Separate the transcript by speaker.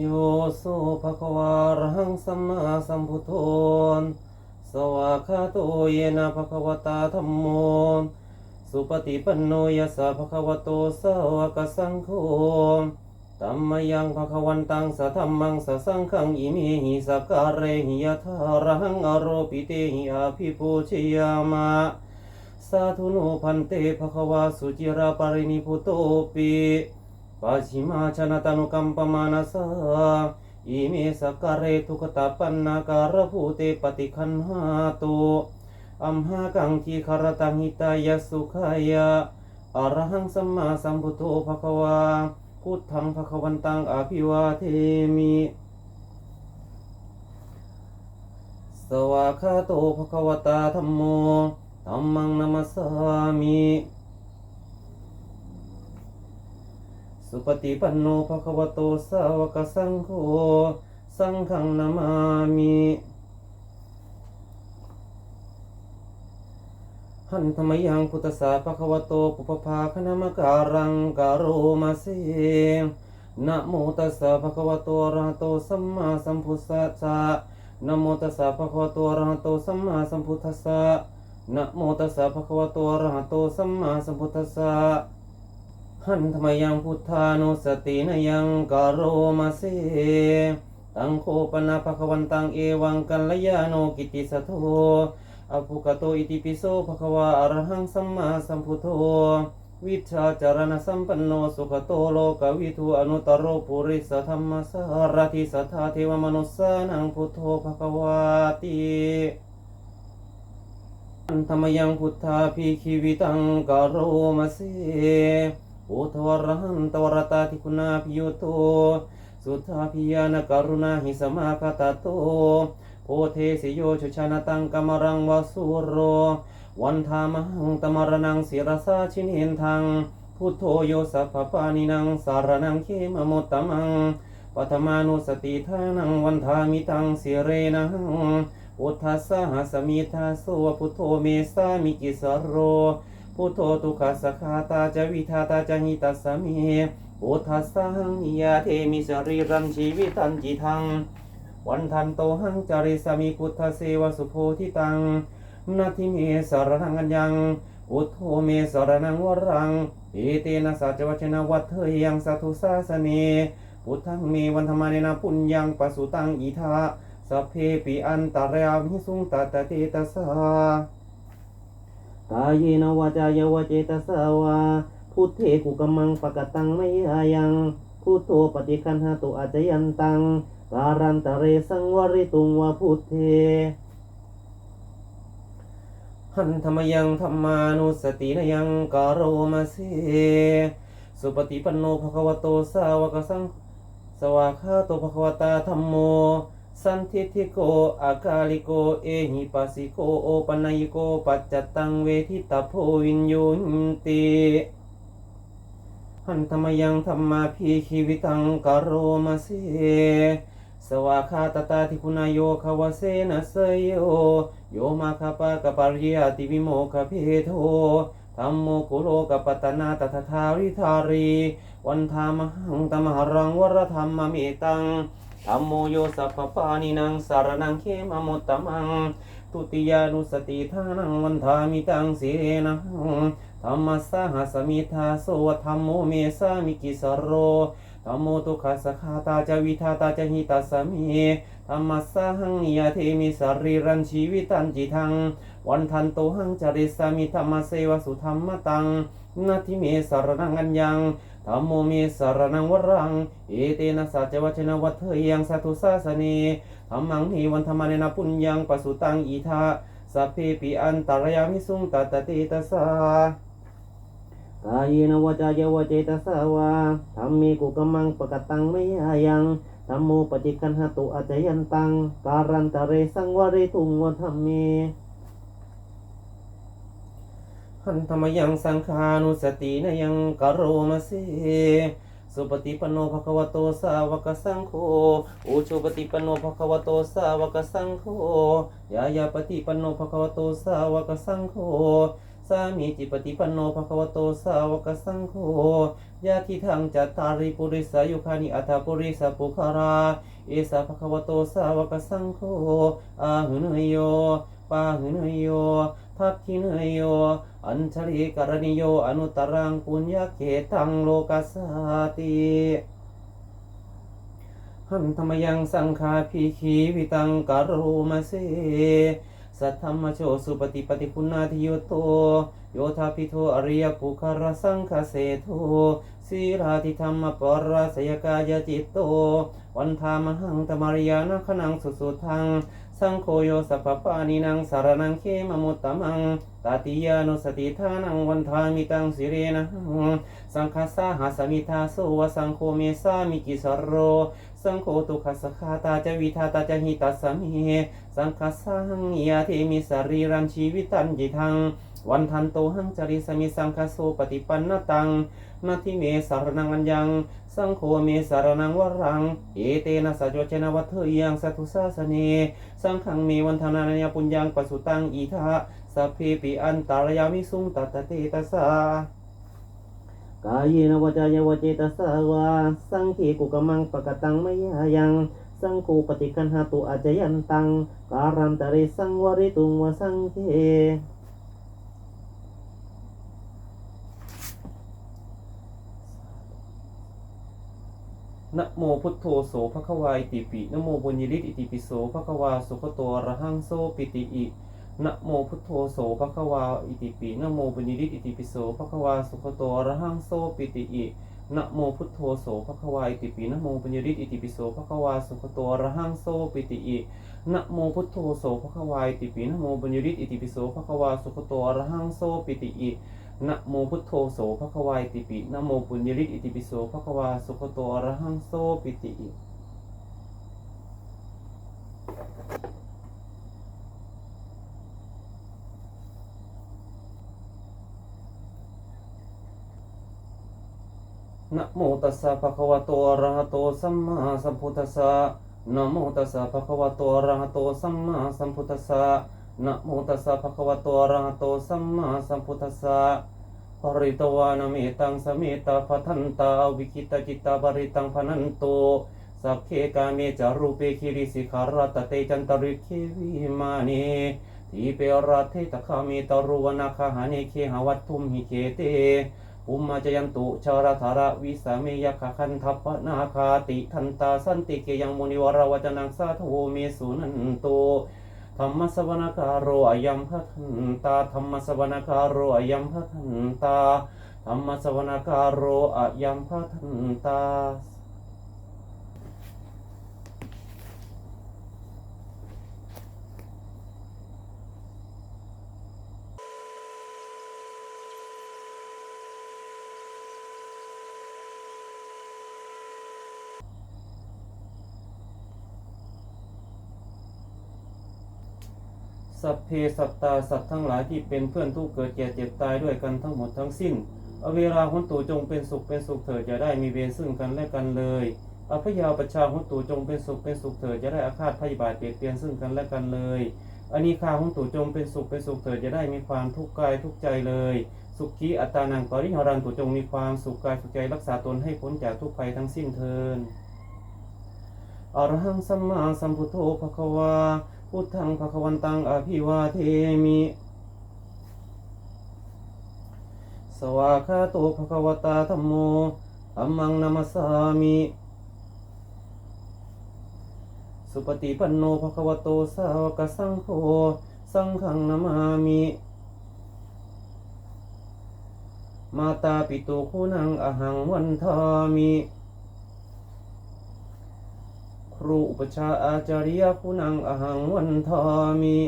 Speaker 1: โยโสภควารหังสัมมาสัมพุทโธสวากาโตเยนะภควตาธัมโม สุปฏิปันโนยัสสะภควโตสาวกสังโฆตัมมยังภควันตังสะธัมมังสะสังฆังอิมิหิสักการเรหิยะทารหังอโรปิเตหิอาภิปูชยามะสาธุโนพันเตภควาสุจิราปรินิพุโตปิ ปัจฉิมาชนะตานุกัมปมานาสาอิเมสักการเรทุกตาปันนาการภูเตปฏิคันหาตุอัมหากังคีคารตังหิตายะสุขายะอรหังสัมมาสัมพุทโธภะคะวาพุทธังภะคะวันตังอภิวาเทมิสวากาโตภะคะวตาธัมโมธัมมังนัมสสามิ สุปฏิปันโนภะคะวะโตสาวกสังโฆสังฆังนามามิหันธรรมยังพุทธสสาภะคะวะโตปุปภาคณมการังการโรมาเสนะโมตัสสะภะคะวะโตอระหะโตสัมมาสัมพุทธัสสะนะโมตัสสะภะคะวะโตอระหะโตสัมมาสัมพุทธัสสะนะโมตัสสะภะคะวะโตอระหะโตสัมมาสัมพุทธัสสะ หันธรรมยังพุทธานุสตินยังการโรมาเสตังโคปนะภควันตังเอวังกัลยาโนกิติสทโธอภุกโตอิติปิโสภควะอรหังสัมมาสัมพุทโธวิชาจารณสัมปันโนสุขโตโลกวิทูอนุตรโรปุริสธรรมสารทิสัทธาเทวมนุสสานังพุทโธภะควาติอันธรรมยังพุทธาภิคิวิตังกโรมาเส โอทวรหันตวรตาทิคุณาภิโยโตสุทธาพิยานกรุณาหิสมาคตโตโพเทสิโยชุชนะตังกมรังวาสุโร วันธามังตมรนังศิรสาชินเห็นทังพุทโธโยสัพพานินังสารนังเขมมตมังปัทมานุสติทานังวันธามิตังสิเรนังอุทัสสะหสมิทาโสพุทโธเมสามิกิสโร พุทโธทุกขสขาตาจวิทาตาจหิตัสสเมพุทธัสสังนิยาเทมิสรีรันชีวิตันจิทัง วันทันโตหังจาริสมิพุทธเสวสุโพธิตังนาทิเมสารนังอัญญังอุทโธเมสารนังวรังเอเตนะสัจวัชนะวัฏเทยังสัทุสาสเนพุทธังเมวันธรรมาเนนะปุญญังปสุตังอิทาสัพเพปิอันตารยามิสุงตตเตตสา กายเนวาจายวเจตสาวาพุทเทกุกมังปะกตังไม่อายังพุทโธปฏิคันหาตุอาจยันตังการันตะเรสังวริตุงวาพุทเทหันธรรมยังธรรมานุสตินยังกโรมาเสสุปฏิปันโนภควโตสาวกสังสวากขาโตภควตาธรรมโม สันทิทิโกอากาลิโก เอหิปัสสิโก โอปัญญิโก ปัจจตังเวทิตาโพวินโยนติหันธรรมยังธรรมาพีชีวิตังกโรมาเสสวากขาตตาทิคุณโยคาวเสนะเสยโยโยมาคาปะกะปริยติวิโมคเพโทธัมโมกุโลกปัตนาตถทาริธารี วันธามหังตมหรังวรธรรมเมตัง ธัมโมโยสัพพปานินังสารนังเขมมุตตมัง ตุติยานุสติทานังวันธามิตังเสนังธรรมสหสมิทาโสธรรมโมเมสามิกิสโรธรรมโมตุขัสสขาตาจวิทาตาจหิตาสมิ ธรรมสหังยาเทมิสรีรันชีวิตันจิทัง วันทันโตหังจาริสามิธรรมเสวสุธรรมตังนาทิเมสารนังอัญญังธรรมโมเมสารนังวรัง เอเตนะสัจวัชนะวัฏเทยังสัทุสาสเนธรรมังนิวันธรรมเนนะปุญญังปสุตังอีทาสัพเพปิอันตารยามิสุงตัตเตตสากายนวจายวเจตสาวาธรรมีกุกมังปกตังไม่อายัง ธัมโมปฏิคันหตุอาจยันตัง การันตะเรสังวริทุงวธรรมเมหันธรรมยังสังขานุสตินยังกโรมาเสสุปฏิปโนภควโตสาวกสังโฆอุชุปฏิปโนภควโตสาวกสังโฆยายาปฏิปโนภควโตสาวกสังโฆ สามีจิปฏิปันโนภควโตสาวกสังโฆญาติทังจัตตาริปุริสายุคานิอัตถปุริสปุคาราเอสาภควโตสาวกสังโฆอาหุเนยโยปาหุเนยโยทักขิเนยโยอัญชลิกรณิโยอนุตรังปุญญาเกตังโลกัสสาติหันธรรมยังสังฆาพีขีวิตังกโรมาเส สัทธรรมโชสุปฏิปฏิคุณาทิโยโต โยธาพิโทอริยปุคารสังคเสโทสีราธิธรรมปรสยกายจิตโต วันธามหังตมารยานัขนังสุสุทัง สังโฆโยสัพพปานินังสารนังเขมมุตตมังตติยานุสติทานังวันทามิตังสิเรนะหังสังฆาสาหาสมิทาโสวสังโฆเมสามิกิสโร สังโฆตุขัสสคาตาจวิทาตาจหิตัสสมิ สังฆสังยาเทมิสรีรันชีวิตันจิทัง วันทันโตหังจริสมิสังคโสปฏิปันนตังนาทิเมสารนังอัญญัง สังโฆเมสารนังวรัง เอเตนะสัจวเจนะวัฏเทยังสัทุสาสเน สังขังเมวันธนานยปุญญังปสุตังอีทะสัพเพปิอันตารยามิสุงตัตเตตัสสะกายเนวจายวเจตสาวาสังขีกุกมังปะกตังมยายัง สังคูปฏิคันหาตุอาจยันตัง การันตริสังวริตุงวสังเคนะโมพุทโธโสภควายติปินะโมบุญยริตอิติปิโสภควาสุขโตอระหังโสปิติอินะโมพุทโธโสภะคะวาอิติปินะโมปุญญริตอิติปิโสภะคะวาสุขโตอะระหังโสปิติอิ นะโมพุทโธโสภะควาอิติปินะโมปัญญริตอิติปิโสภะคะวาสุขโตอะระหังโสปิติอินะโมพุทโธโสภะควาอิติปินะโมปัญญริตอิติปิโสภะคะวาสุขโตอะระหังโสปิติอินะโมพุทโธโสภะควาอิติปินะโมปัญญริตอิติปิโสภะคะวาสุขโตอะระหังโสปิติอิ นะโมตัสสะภะคะวะโตอะระหะโตสัมมาสัมพุทธัสสะนะโมตัสสะภะคะวะโตอะระหะโตสัมมาสัมพุทธัสสะนะโมตัสสะภะคะวะโตอะระหะโตสัมมาสัมพุทธัสสะปริตวานเมตังสเมตาพัทันตาวิคิตจิตตาบริตังพนันโตสัพเพกาเมจารูเปคิริสิขารัตเตจันตริเควิมานีทีเปรัตเทตคาเมตรุวนาคาหาเนเคหวัตทุมหิเคเต อุมมาจยันตุชาราธาระวิสาเมยคคันทัปปนาคาติทันตาสันติเกยังมุนิวราวจนังสาทโวเมสุนันโตธรรมสวนาคารโรอยัมพัทันตาธรรมสวนาคารโรอยัมพัทันตาธรรมสวนาคารโรอยัมพัทันตา สัพเพสัตตาสัตว์ทั้งหลายที่เป็นเพื่อนทุกข์เกิดแก่เจ็บตายด้วยกันทั้งหมดทั้งสิ้น อเวราหุนตูจงเป็นสุขเป็นสุขเถิดอย่าได้มีเวรซึ่งกันและกันเลย อภยาประชาหุนตูจงเป็นสุขเป็นสุขเถิดอย่าได้อาฆาตพยาบาทเปรียดเปียนซึ่งกันและกันเลยอานิคาหุนตูจงเป็นสุขเป็นสุขเถิดอย่าได้มีความทุกข์กายทุกใจเลย สุขีอัตานังปริหารันตุจงมีความสุขกายสุขใจรักษาตนให้พ้นจากทุกภัยทั้งสิ้นเทินอรหังสัมมาสัมพุทโธภควา พุทธังภควันตังอภิวาเทมิ สวากขาโตภควตาธัมโมธัมมังนัมสสามิ สุปฏิปันโนภควโตสาวกสังโฆ สังฆังนามามิ มาตาปิโตคุณังอหังวันทามิ รูอุปชาอาจารยคุณังอหังวันทามิ